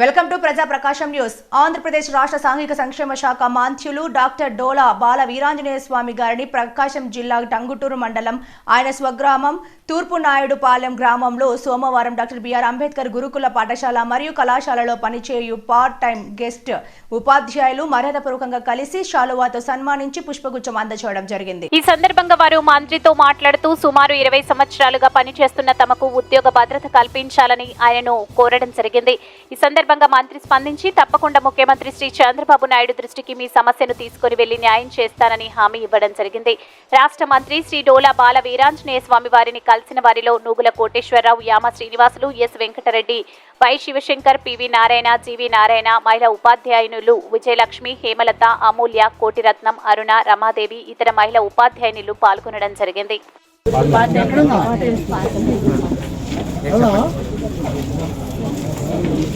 Welcome to ప్రజా ప్రకాశం news. Andhra Pradesh రాష్ట్ర సాంఘిక సంక్షేమ శాఖ మాంత్యులు డాక్టర్ డోలా బాల వీరాంజనేయ స్వామి గారిని ప్రకాశం జిల్లా టంగుటూరు మండలం ఆయన స్వగ్రామం తూర్పు నాయుడుపాలెం గ్రామంలో సోమవారం డాక్టర్ బిఆర్ అంబేద్కర్ గురుకుల పాఠశాల మరియు కళాశాలలో పనిచేయు పార్ట్ టైం గెస్ట్ ఉపాధ్యాయులు మర్యాదపూర్వకంగా కలిసి శాలువాతో సన్మానించి పుష్పగుచ్చం అందజేయడం జరిగింది. ఈ సందర్భంగా వారు మంత్రితో మాట్లాడుతూ సుమారు ఇరవై సంవత్సరాలుగా పనిచేస్తున్న తమకు ఉద్యోగ భద్రత కల్పించాలని ఆయనను కోరడం జరిగింది. ఈ సందర్భంగా మంత్రి స్పందించి తప్పకుండా ముఖ్యమంత్రి శ్రీ చంద్రబాబు నాయుడు దృష్టికి మీ సమస్యను తీసుకుని వెళ్ళి న్యాయం చేస్తానని హామీ ఇవ్వడం జరిగింది. రాష్ట్ర మంత్రి శ్రీ డోలా బాల వీరాంజనేయ స్వామి వారిని కలిసిన వారిలో Nugula Koteswararao Yama Srinivasulu S Venkatareddy Y Sivasankar P V Narayana G V Narayana మహిళా ఉపాధ్యాయునులు విజయలక్ష్మి హేమలత అమూల్య కోటిరత్నం అరుణ రమాదేవి ఇతర మహిళా ఉపాధ్యాయునులు పాల్గొనడం జరిగింది.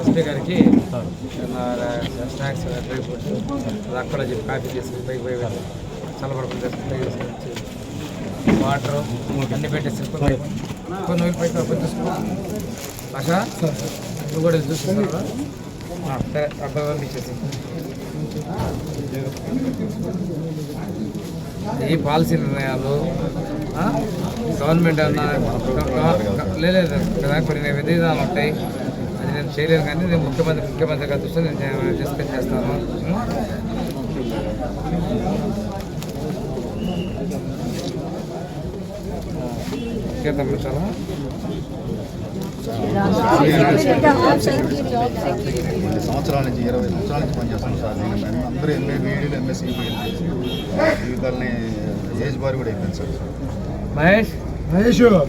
ఎస్పీ గారికి. స్నాక్స్ డ్రై ఫ్రూట్స్ అది అక్కడ చెప్పి కాఫీ తీసుకుని పైకి పోయి చల్లబడకుండా తీసుకొచ్చి వాటర్ అన్ని పెట్టేసి కొన్ని కొన్ని వేలు పైకి కొంచెం తీసుకో ఆశ? నువ్వు కూడా చూసుకున్నారా సరే ఇచ్చేసి ఈ పాలసీ నిర్ణయాలు? గవర్నమెంట్ అన్న లేదు కదా కొన్ని విధానాలు ఉంటాయి. అది నేను చేయలేను కానీ నేను ముఖ్యమంత్రి ముఖ్యమంత్రి గారి దృష్టిలో నేను డిస్కస్ చేస్తాను ఉం? ఇంకేం చాలా కొన్ని సంవత్సరాల నుంచి ఇరవై సంవత్సరాల నుంచి పనిచేస్తాను సార్ నేను అందరూ ఎంఏ బీఈడీలు ఎంఎస్సీ జీవితాలని ఏజ్ బార్ కూడా అయిపోయింది సార్ మహేష్ బాబు.